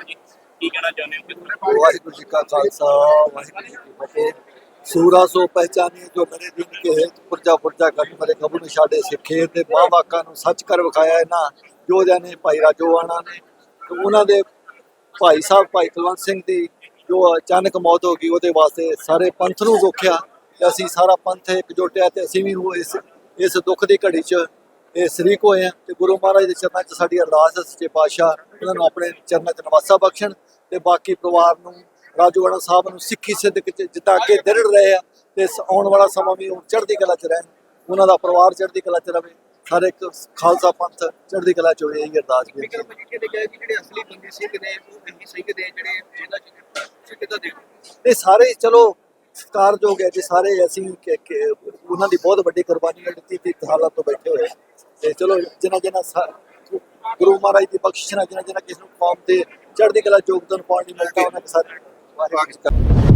ਹੋ ਜੀ ਕੀ ਕਹਿਣਾ ਚਾਹੁੰਦੇ ਹੋ? ਵਾਹਿਗੁਰੂ ਜੀ ਕਾ ਖਾਲਸਾ, ਵਾਹਿਗੁਰੂ ਜੀ ਕੀ ਫਤਿਹ। ਸੂਰਾ ਸੋ ਪਹਿਚਾਨੀ ਜੋ ਮੇਰੇ ਦਿਨ ਕੇ ਹੈ ਪੁਰਜਾ ਪੁਰਜਾ ਕਰਨ ਮਰੇ ਕਬੂ ਨੂੰ ਛਾੜੇ ਸਿੱਖੇ ਤੇ ਬਾਹ ਨੂੰ ਸੱਚ ਕਰ ਵਿਖਾਇਆ ਇਹਨਾਂ ਯੋਧਿਆਂ ਨੇ ਭਾਈ ਰਾਜੋਆਣਾ ਨੇ। ਉਹਨਾਂ ਦੇ ਭਾਈ ਸਾਹਿਬ ਭਾਈ ਕੁਲਵੰਤ ਸਿੰਘ ਦੀ ਜੋ ਅਚਾਨਕ ਮੌਤ ਹੋ ਗਈ, ਉਹਦੇ ਵਾਸਤੇ ਸਾਰੇ ਪੰਥ ਨੂੰ ਦੁੱਖਿਆ ਤੇ ਅਸੀਂ ਸਾਰਾ ਪੰਥ ਇਕਜੁੱਟ ਹੈ ਤੇ ਅਸੀਂ ਵੀ ਇਸ ਇਸ ਦੁੱਖ ਦੀ ਘੜੀ 'ਚ ਇਹ ਸ਼ਰੀਕ ਹੋਏ ਆ ਤੇ ਗੁਰੂ ਮਹਾਰਾਜ ਦੇ ਚਰਨਾਂ 'ਚ ਸਾਡੀ ਅਰਦਾਸ ਹੈ ਸੱਚੇ ਪਾਤਸ਼ਾਹ ਉਹਨਾਂ ਨੂੰ ਆਪਣੇ ਚਰਨਾਂ 'ਚ ਨਵਾਸਾ ਬਖਸ਼ਣ ਤੇ ਬਾਕੀ ਪਰਿਵਾਰ ਨੂੰ ਰਾਜੂਆਣਾ ਸਾਹਿਬ ਨੂੰ ਸਿੱਖੀ ਸਿੱਧਕ 'ਚ ਜਿੱਦਾਂ ਅੱਗੇ ਦ੍ਰਿੜ ਰਹੇ ਆ ਤੇ ਆਉਣ ਵਾਲਾ ਸਮਾਂ ਵੀ ਉਹ ਚੜ੍ਹਦੀ ਕਲਾ 'ਚ ਰਹਿਣ ਉਹਨਾਂ ਦਾ ਪਰਿਵਾਰ ਚੜ੍ਹਦੀ ਕਲਾ 'ਚ ਰਵੇ ਸਾਰੇ ਇੱਕ ਖਾਲਸਾ ਪੰਥ ਚੜ੍ਹਦੀ ਕਲਾ 'ਚ ਹੋਏ ਇਹ ਅਰਦਾਸ ਵੀ ਜਿਹੜੇ ਅਸਲੀ ਬੰਦੀ ਸਿੰਘ ਨੇ ਉਹ ਨਹੀਂ ਸਿੰਘ ਦੇ ਜਿਹੜੇ ਜੇਲ੍ਹਾਂ ਚ ਦੇਖਦੇ ਹੋ? ਇਹ ਸਾਰੇ ਚਲੋ ਸਤਿਕਾਰਯੋਗ ਹੈ ਜੀ ਸਾਰੇ ਅਸੀਂ ਉਹਨਾਂ ਦੀ ਬਹੁਤ ਵੱਡੀ ਕੁਰਬਾਨੀ ਦਿੱਤੀ ਤੀ ਹਾਲਾਤ ਤੋਂ ਬੈਠੇ ਹੋਏ ਆ। ਤੇ ਚਲੋ ਜਿਨ੍ਹਾਂ ਜਿਨ੍ਹਾਂ ਗੁਰੂ ਮਹਾਰਾਜ ਦੀ ਬਖਸ਼ਿਸ਼ ਨਾਲ ਜਿਨ੍ਹਾਂ ਜਿਨ੍ਹਾਂ ਕਿਸ ਨੂੰ ਕੌਮ ਤੇ ਚੜ੍ਹਦੀ ਕਲਾ ਯੋਗਦਾਨ ਪਾਉਣ ਦੀ ਮਿਲਦਾ ਉਹਨਾਂ ਦੇ ਸਾਰੇ ਵਾਹਿਗੁਰੂ